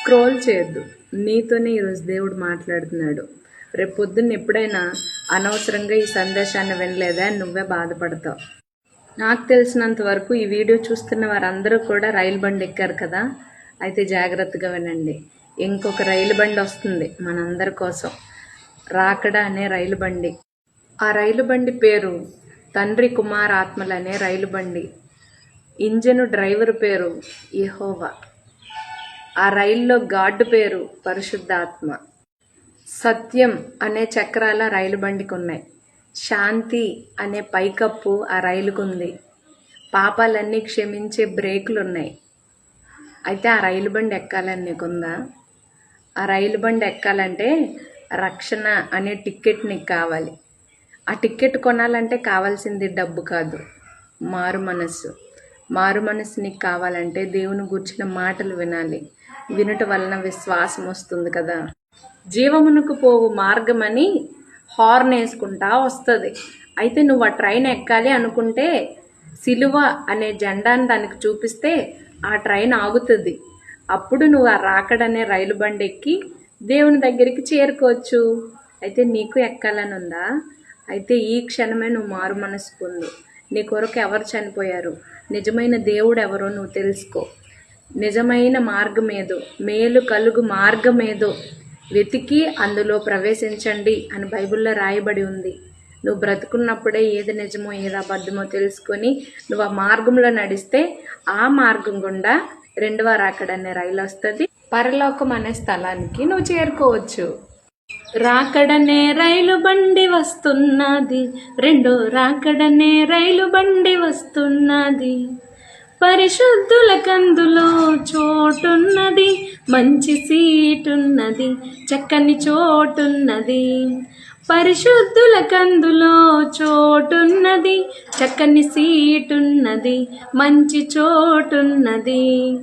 Scroll చేయొద్దు. నీతోనే ఈరోజు దేవుడు మాట్లాడుతున్నాడు. రేపు పొద్దున్న ఎప్పుడైనా అనవసరంగా ఈ సందేశాన్ని వినలేదా నువ్వే బాధపడతావు. నాకు తెలిసినంత వరకు ఈ వీడియో చూస్తున్న వారందరూ కూడా రైలు బండి ఎక్కారు కదా? అయితే జాగ్రత్తగా వినండి. ఇంకొక రైలు బండి వస్తుంది మనందరి కోసం. రాకడ అనే రైలు బండి. ఆ రైలు బండి పేరు తండ్రి కుమార్ ఆత్మలు అనే రైలు బండి. ఇంజను డ్రైవర్ పేరు యహోవా. ఆ రైల్లో గార్డు పేరు పరిశుద్ధాత్మ. సత్యం అనే చక్రాల రైలు బండికి ఉన్నాయి శాంతి అనే పైకప్పు ఆ రైలుకు ఉంది పాపాలన్నీ క్షమించే బ్రేకులు ఉన్నాయి అయితే ఆ రైలు బండి ఎక్కాలని నీకుందా ఆ రైలు బండి ఎక్కాలంటే రక్షణ అనే టికెట్ నీకు కావాలి. ఆ టికెట్ కొనాలంటే కావాల్సింది డబ్బు కాదు మారు మనస్సు. మారు మనసుని నీకు కావాలంటే దేవుని గుర్చిన మాటలు వినాలి. వినుట వలన విశ్వాసం వస్తుంది కదా. జీవమునకు పోవు మార్గమని హార్న్ వేసుకుంటా వస్తుంది. అయితే నువ్వు ఆ ట్రైన్ ఎక్కాలి అనుకుంటే సిలువ అనే జెండాని దానికి చూపిస్తే ఆ ట్రైన్ ఆగుతుంది. అప్పుడు నువ్వు ఆ రాకడనే రైలు బండి ఎక్కి దేవుని దగ్గరికి చేరుకోవచ్చు. అయితే నీకు ఎక్కాలని ఉందా? అయితే ఈ క్షణమే నువ్వు మారు మనసుకుంది నీ కొరకు ఎవరు చనిపోయారు? నిజమైన దేవుడు ఎవరో నువ్వు తెలుసుకో. నిజమైన మార్గం ఏదో మేలు కలుగు మార్గం ఏదో వెతికి అందులో ప్రవేశించండి అని బైబిల్లో రాయబడి ఉంది. నువ్వు బ్రతుకున్నప్పుడే ఏది నిజమో ఏది అబద్ధమో తెలుసుకొని నువ్వు ఆ మార్గంలో నడిస్తే ఆ మార్గం గుండా రెండవ రాకడనే రైలు వస్తుంది. పరలోకం అనే స్థలానికి నువ్వు చేరుకోవచ్చు. రాకడనే రైలు బండి వస్తున్నది. రెండో రాకడనే రైలు బండి వస్తున్నది. పరిశుద్ధుల కందులో చోటున్నది. మంచి సీటున్నది. చక్కని చోటున్నది. పరిశుద్ధుల కందులో చోటున్నది. చక్కని సీటున్నది. మంచి చోటున్నది.